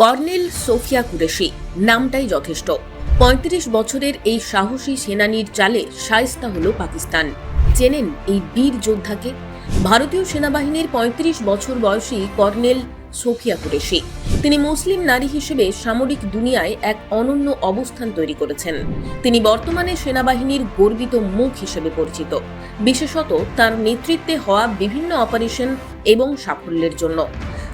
Colonel Sophia Qureshi, নামটাই যথেষ্ট। পঁয়ত্রিশ বছরের এই সাহসী সেনানীর চালে সায়স্তা হল পাকিস্তান। চেনেন এই বীর যোদ্ধাকে? ভারতীয় সেনাবাহিনীর পঁয়ত্রিশ বছর বয়সী কর্নেল সোফিয়া কুরেশি। তিনি মুসলিম নারী হিসেবে সামরিক দুনিয়ায় এক অনন্য অবস্থান তৈরি করেছেন। তিনি বর্তমানে সেনাবাহিনীর গর্বিত মুখ হিসেবে পরিচিত। বিশেষত তার নেতৃত্বে হওয়া বিভিন্ন অপারেশন এবং সাফল্যের জন্য।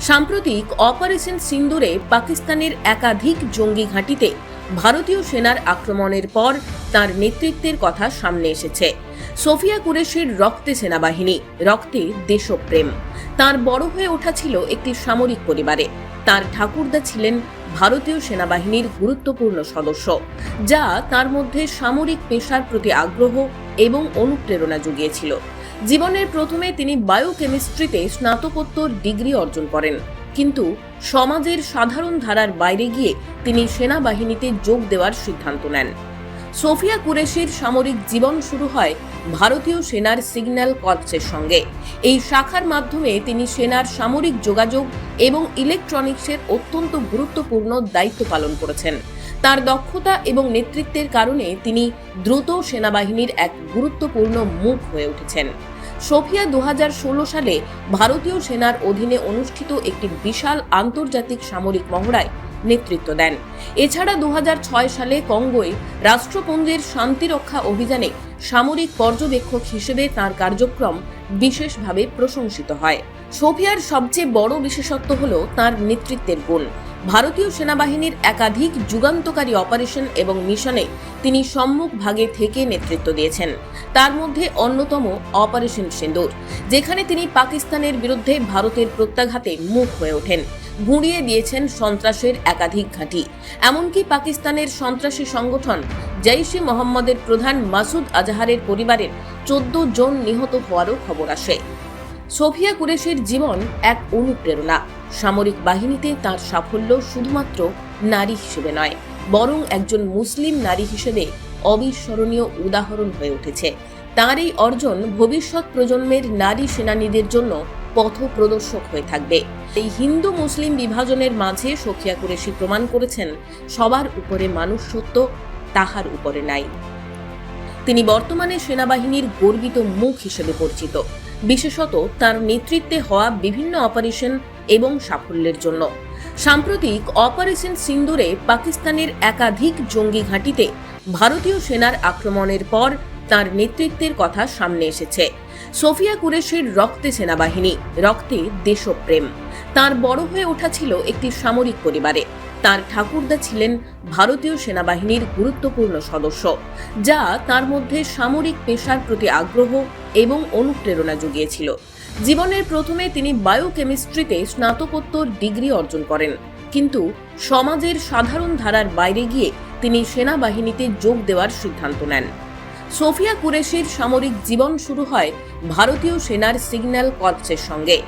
সাম্প্রতিক অপারেশন সিন্দুরে পাকিস্তানের একাধিক জঙ্গি ঘাঁটিতে ভারতীয় সেনার আক্রমণের পর তার নেতৃত্বের কথা সামনে এসেছে। সোফিয়া কুরেশির রক্তে সেনাবাহিনী, রক্তে দেশপ্রেম। তার বড় হয়ে ওঠা ছিল একটি সামরিক পরিবারে। তার ঠাকুরদা ছিলেন ভারতীয় সেনাবাহিনীর গুরুত্বপূর্ণ সদস্য, যা তার মধ্যে সামরিক পেশার প্রতি আগ্রহ এবং অনুপ্রেরণা জুগিয়েছিল। জীবনের প্রথমে তিনি বায়োকেমিস্ট্রিতে স্নাতকোত্তর ডিগ্রি অর্জন করেন। কিন্তু সমাজের সাধারণ ধারার বাইরে গিয়ে তিনি সেনাবাহিনীতে যোগ দেওয়ার সিদ্ধান্ত নেন। সোফিয়া কুরেশির সামরিক জীবন শুরু হয় ভারতীয় সেনার সিগন্যাল কর্পসের সঙ্গে। এই শাখার মাধ্যমে তিনি সেনার সামরিক যোগাযোগ এবং ইলেকট্রনিক্সের অত্যন্ত গুরুত্বপূর্ণ দায়িত্ব পালন করেছেন। তার দক্ষতা এবং নেতৃত্বের কারণে তিনি দ্রুত সেনাবাহিনীর এক গুরুত্বপূর্ণ মুখ হয়ে উঠেছেন। সোফিয়া দু হাজার ষোলো সালে ভারতীয় সেনার অধীনে অনুষ্ঠিত একটি বিশাল আন্তর্জাতিক সামরিক মহড়ায় নেতৃত্ব দেন। এছাড়া দু হাজার ছয় সালে কঙ্গোয় রাষ্ট্রপুঞ্জের শান্তিরক্ষা অভিযানে সামরিক পর্যবেক্ষক হিসেবে তার কার্যক্রম বিশেষভাবে প্রশংসিত হয়। সোফিয়ার সবচেয়ে বড় বিশেষত্ব হল তার নেতৃত্বের গুণ। ভারতীয় সেনাবাহিনীর একাধিক যুগান্তকারী অপারেশন এবং মিশনে তিনি সম্মুখ ভাগে থেকে নেতৃত্ব দিয়েছেন। তার মধ্যে অন্যতম অপারেশন সিন্দুর, যেখানে তিনি পাকিস্তানের বিরুদ্ধে ভারতের প্রত্যাঘাতে মুখ হয়ে ওঠেন। গুঁড়িয়ে দিয়েছেন সন্ত্রাসের একাধিক ঘাঁটি। এমনকি পাকিস্তানের সন্ত্রাসী সংগঠন জৈশে মোহাম্মদের প্রধান মাসুদ আজাহারের পরিবারের চোদ্দ জন নিহত হওয়ারও খবর আসে। সোফিয়া কুরেশের জীবন এক অনুপ্রেরণা। সামরিক বাহিনীতে তার সাফল্য শুধুমাত্র নারী হিসেবে নয়, বরং একজন মুসলিম নারী হিসেবে অবিস্মরণীয় উদাহরণ হয়ে উঠেছে। তার এই অর্জন ভবিষ্যৎ প্রজন্মের নারী সেনানীদের জন্য পথ প্রদর্শক হয়ে থাকবে। এই হিন্দু মুসলিম বিভাজনের মাঝে সখিয়া কুরেশি প্রমাণ করেছেন, সবার উপরে মানুষ সত্য তাহার উপরে নাই। তিনি বর্তমানে সেনাবাহিনীর গর্বিত মুখ হিসেবে পরিচিত। বিশেষত তার নেতৃত্বে হওয়া বিভিন্ন অপারেশন এবং সাফল্যের জন্য। সাম্প্রতিক অপারেশন সিন্দুরে পাকিস্তানের একাধিক জঙ্গি ঘাঁটিতে ভারতীয় সেনার আক্রমণের পর তার নেতৃত্বের কথা সামনে এসেছে। সোফিয়া কুরেশির রক্তে সেনাবাহিনী, রক্তে দেশপ্রেম। তার বড় হয়ে ওঠা ছিল একটি সামরিক পরিবারে। তার ঠাকুরদা ছিলেন ভারতীয় সেনাবাহিনীর গুরুত্বপূর্ণ সদস্য, যা তার মধ্যে সামরিক পেশার প্রতি আগ্রহ এবং অনুপ্রেরণা জুগিয়েছিল। জীবনের প্রথমে তিনি বায়োকেমিস্ট্রিতে স্নাতকোত্তর ডিগ্রি অর্জন করেন। কিন্তু সমাজের সাধারণ ধারার বাইরে গিয়ে তিনি সেনাবাহিনীতে যোগ দেওয়ার সিদ্ধান্ত নেন। সোফিয়া কুরেশির সামরিক জীবন শুরু হয় ভারতীয় সেনার সিগন্যাল কর্পসের সঙ্গে।